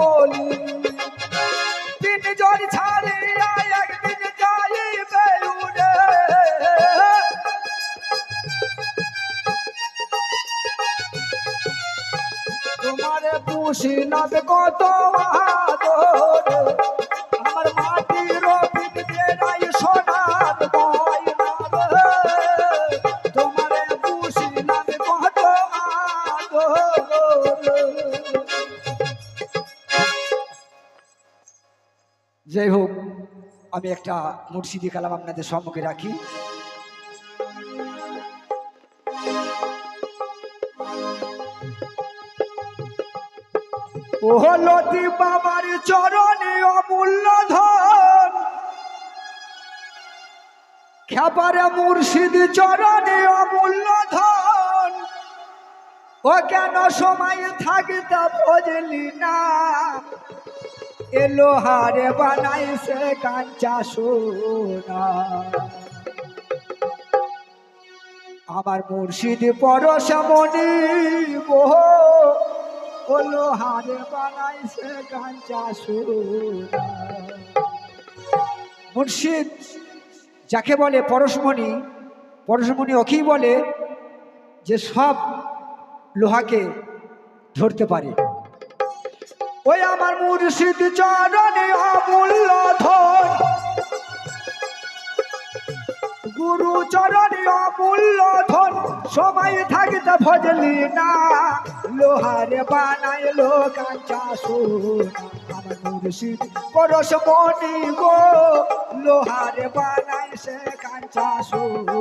বলি তিন জন ছাড়িয়া একদিন যাইবে উড়ে। তোমার পুষি নাথ কত মা যাই হোক, আমি একটা মুর্শিদি কালাম আপনাদের সম্মুখে রাখি। ও লতি বাবার চরণে অমূল্য ধন। খেপারে মুর্শিদ চরণে অমূল্য ধন। ও কেন সময় থাকতে বুঝলি না। এলো হারে বানাইছে কাঞ্চা সোনা। আমার মুর্শিদ পরশমণি মোহ ওলো হারে বানাইছে কাঞ্চা সোনা। মুর্শিদ যাকে বলে পরশমণি পরশমণি ওকেই বলে যে সব লোহাকে ধরতে পারে। ওই আমার মুর্শিদ চরণে অমূল্য ধন। গুরু চরণে অমূল্য ধন। সময় থাকতে ভজলি না। লোহারে বানাইলো সোনা আমার মুর্শিদ পরশ মনি গো। লোহারে বানাইছে কাঁচা সোনা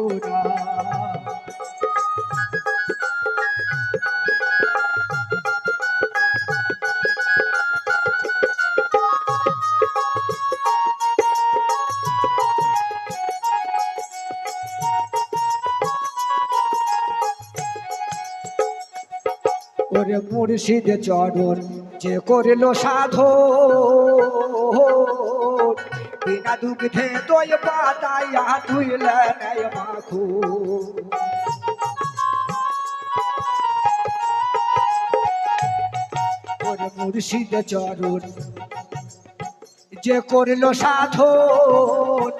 ওরে মুর্শিদ চরণ যে করিল সাধো বিনা দুগ্ধে তোয় পাতাইয়া তুইলে নেয় মাখু। ওরে মুর্শিদ চরণ যে করিল সাধন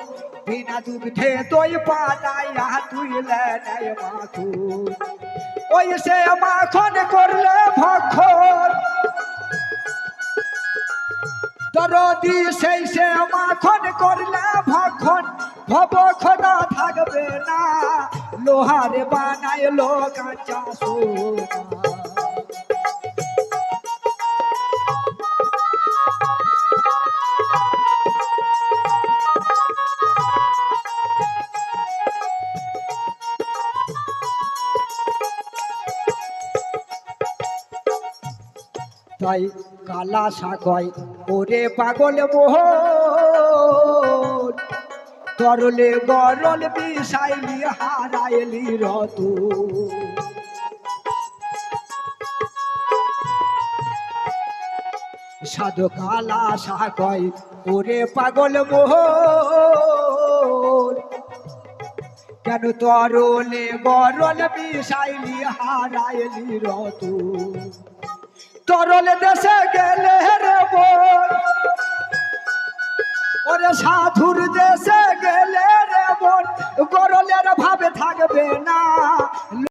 বিনা দুগ্ধে তোয় পাতাইয়া তুইলে নেয় মাখু ওই সে মাখন করলে ভক্ষণ দরদি সেই সে মাখন করলে ভক্ষণ ভব খোদা থাকবে না লোহারে বানায় লো কাঁচা সোনা তাই কালা সাকয় ওরে পাগল মোহ তরলে গরল বিষাইলি, হারাইলি রত সাধু কালা সাকয় ওরে পাগল মোহ কেন তরলে গরল বিষাইলি, হারাইলি রত তরল দেশে গেলে রে বোন ওরে সাধুর দেশে গেলে রে বোন গরলের ভাবে থাকবে না।